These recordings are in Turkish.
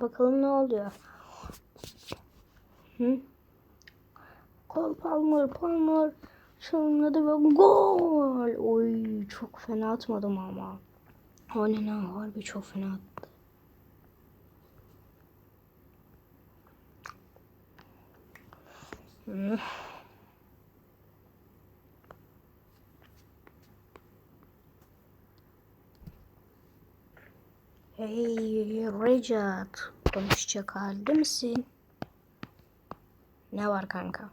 Bakalım ne oluyor. Hı? Cole Palmer, Palmer çalımladı ve gol. Oy çok fena atmadım ama. Ne lan harbi çok fena attı. Hı. Hey Recat, konuşacak halde misin? Ne var kanka?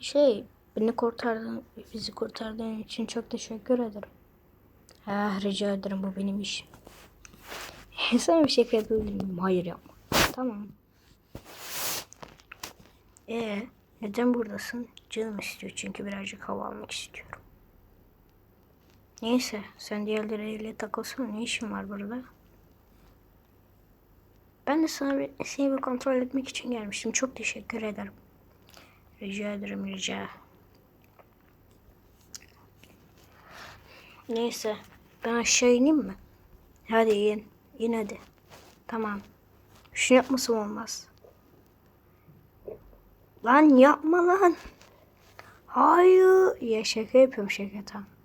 Şey, beni kurtardın, bizi kurtardığın için çok teşekkür ederim. Ah, rica ederim bu benim işim. Sana bir şey yapabilir miyim? Hayır yapma. Tamam. Ee, neden buradasın? Canım istiyor çünkü birazcık hava almak istiyorum. Neyse, sen diğerleriyle takılsana. Ne işin var burada? Ben de sana bir, seni bir kontrol etmek için gelmiştim. Çok teşekkür ederim. Rica ederim, rica. Neyse, ben aşağı ineyim mi? Hadi in. İn hadi. Tamam. Şunu yapmasam olmaz. Lan yapma lan. Hayır. Ya şaka yapıyorum şaka tamam.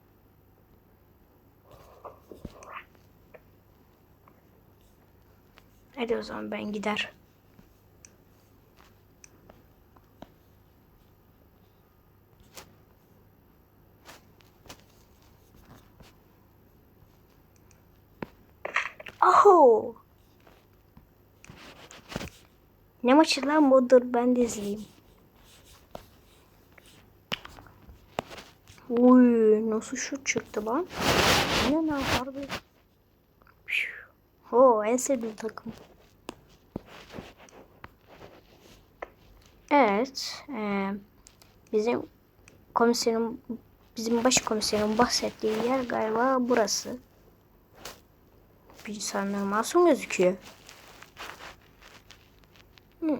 Hadi o zaman ben gider. Aho. Ne maçı lan bu? Dur ben de izleyeyim. Uy nasıl şut çıktı lan? Ne lan harbi? En sevdiğim takım. Evet. E, bizim komiserin bizim baş komiserin bahsettiği yer galiba burası. Bir insanlar masum gözüküyor. Hmm.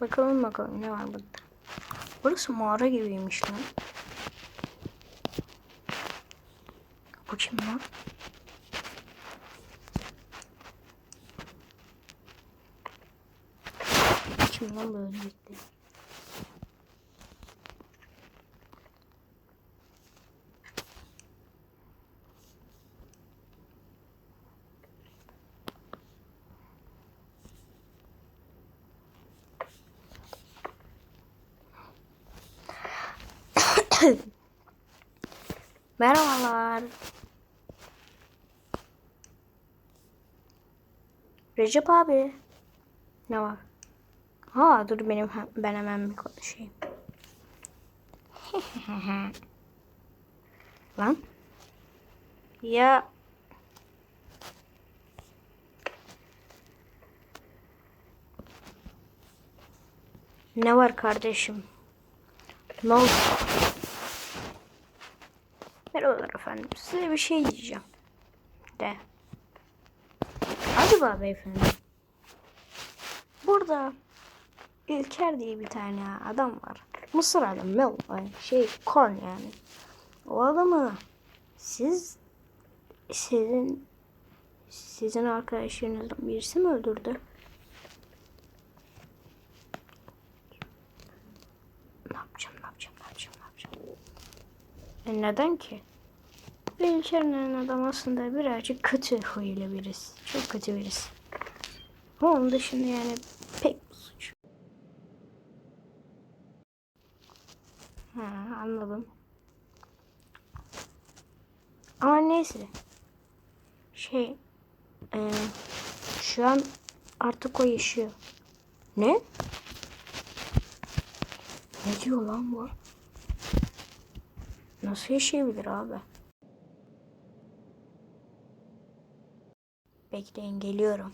Bakalım bakalım ne var burada. Burası mağara gibiymiş lan. Bu kim lan? Kim lan böyle gitti? Merhabalar. Recep abi. Ne var? Ha dur benim ben hemen bir konuşayım. Lan. Ya Ne var kardeşim? Ne oldu? Merhabalar efendim. Size bir şey diyeceğim. De. Acaba beyefendi. Burada İlker diye bir tane adam var. Mısır adam. Mel. Şey corn yani. O adamı siz sizin sizin arkadaşlarınızdan birisi mi öldürdü? Ne yapacağım, ne yapacağım, ne yapacağım, ne yapacağım? E neden ki? İlker'in adam aslında birazcık kötü huylu birisi. Çok kötü birisi. Onun dışında yani Ha, anladım. Ama neyse. Şey, e, şu an artık o yaşıyor. Ne? Ne diyor lan bu? Nasıl yaşayabilir abi? Bekleyin geliyorum.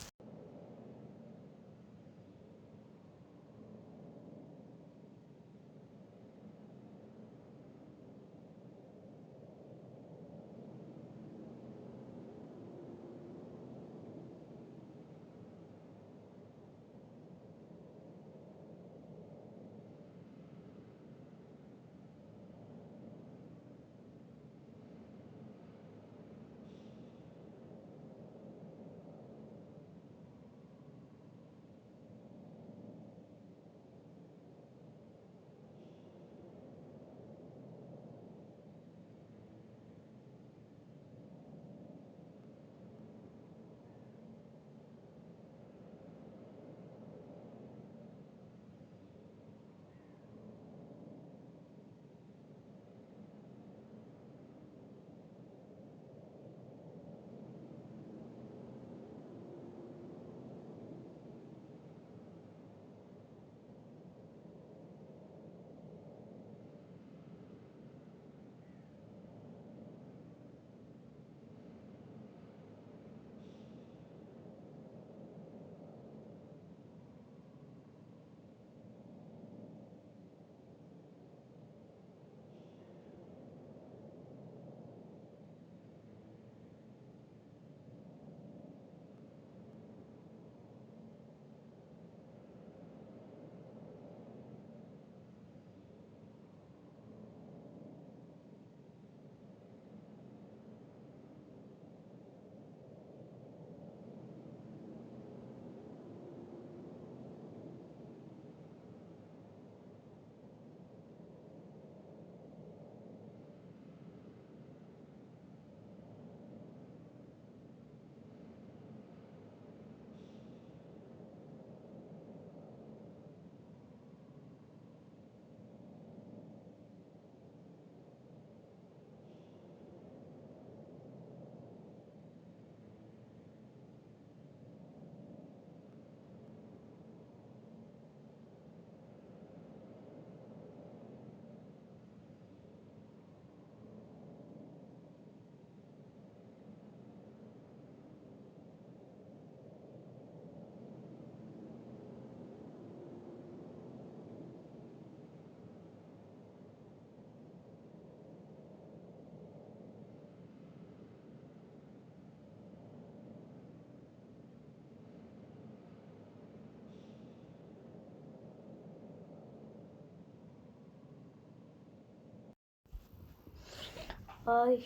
Ay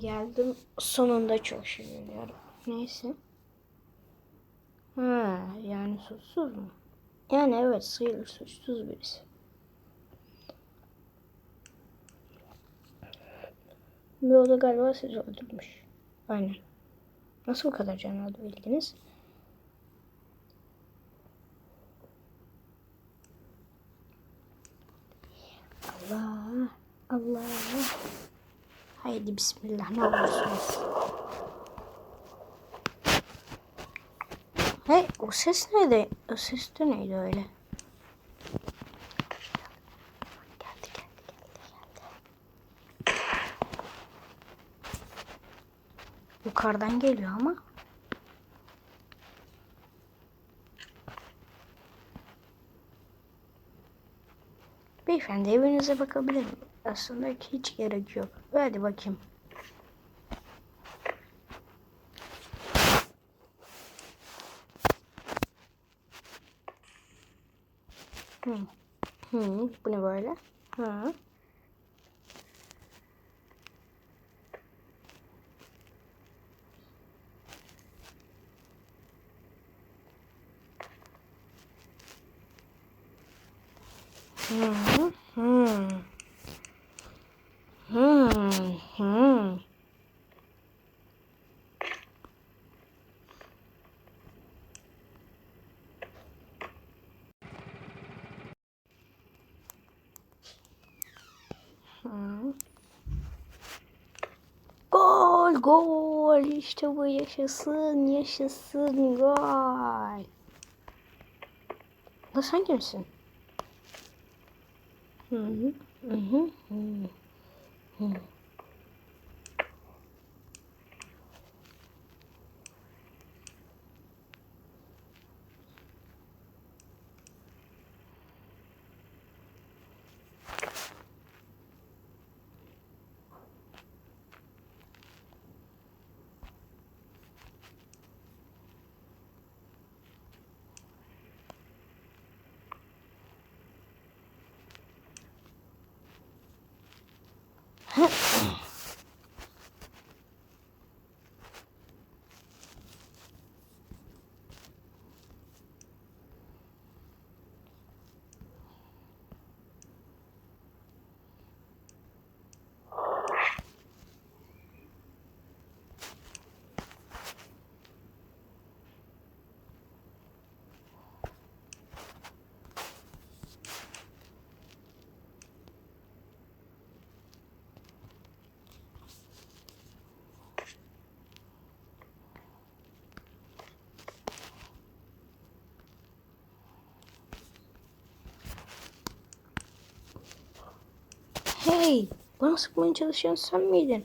geldim sonunda çok şükür. Neyse. Ha yani suçsuz mu? Yani evet sayılır suçsuz birisi. Ve o da galiba sizi öldürmüş. Aynen. Nasıl bu kadar can bildiniz? Allah. Allah. Haydi bismillah ne olursunuz. Hey o ses neydi? O ses de neydi öyle? Geldi geldi. Yukarıdan geliyor ama. Beyefendi evinize bakabilir miyim? Aslında hiç gerek yok. Hadi bakayım. Hı. Hı, bu ne böyle? Hı. Hı hı. Hı. Hı hı. Hı. Gol işte bu yaşasın yaşasın gol. Da sen kimsin? Hı hı hı hı hı. hı. Huh? Hey, bana sıkmaya çalışan sen miydin?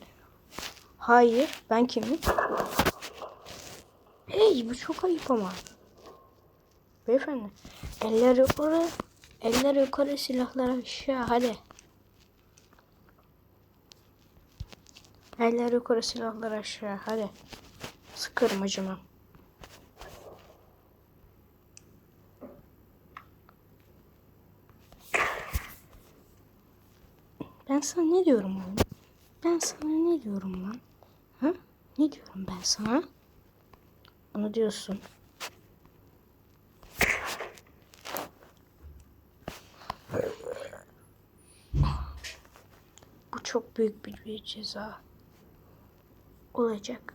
Hayır, ben kimim? Hey, bu çok ayıp ama. Beyefendi, eller yukarı, eller yukarı, silahlar aşağı, hadi. Eller yukarı, silahlar aşağı, hadi. Sıkarım acımam. Ben sana ne diyorum oğlum? Ben sana ne diyorum lan? Ha? Ne diyorum ben sana? Onu diyorsun. Bu çok büyük bir, ceza olacak.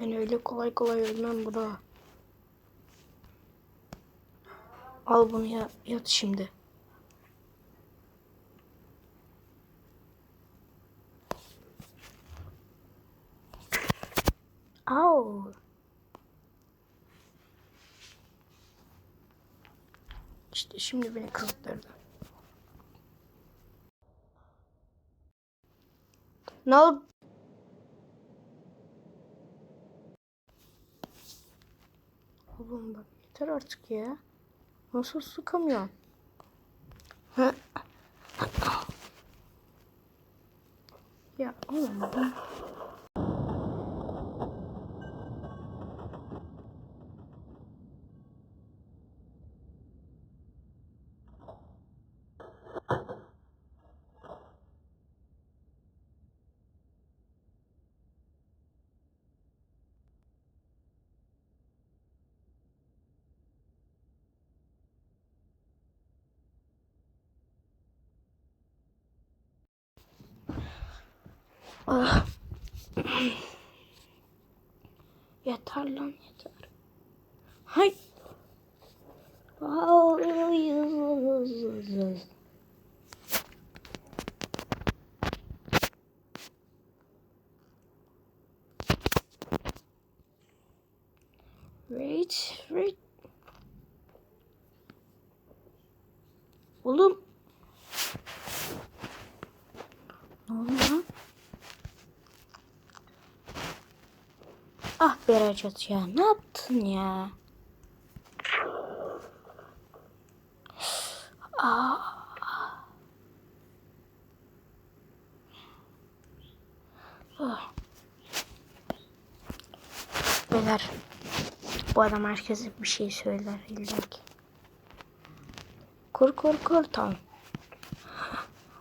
Ben öyle kolay kolay ölmem bura. Al bunu ya, yat şimdi. Au. İşte şimdi beni kızdırdı. Ne oldu? Oğlum bak yeter artık ya. Nasıl sıkamıyorum? Ha? Ya oğlum Ah. yeter lan yeter. Hay. Ay. Wait, wait. Oğlum. Ne oldu lan? Be Recep ya ne yaptın ya? Ah. Ah. Beyler bu adam herkese bir şey söyler illa ki. Kur kur kur tamam.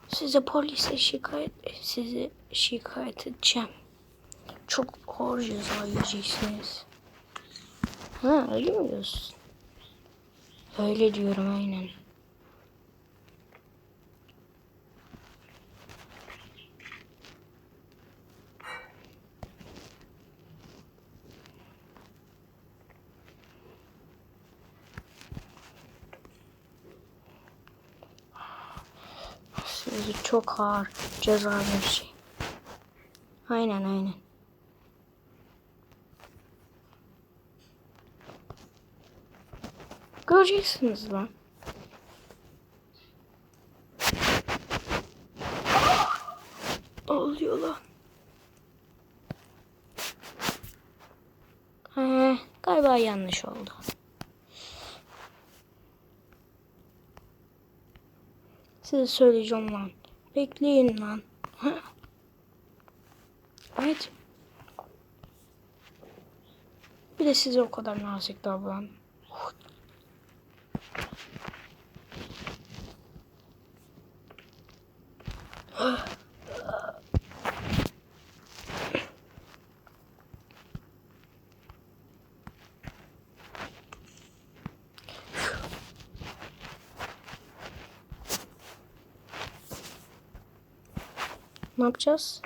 Size polise şikayet sizi şikayet edeceğim. Çok ağır ceza yiyeceksiniz. Ha öyle mi diyorsun? Öyle diyorum aynen. Sizi çok ağır ceza verecek. Aynen aynen. Göreceksiniz lan. Ne oluyor lan? He, galiba yanlış oldu. Size söyleyeceğim lan. Bekleyin lan. Evet. Bir de size o kadar nazik davran. Ne yapacağız?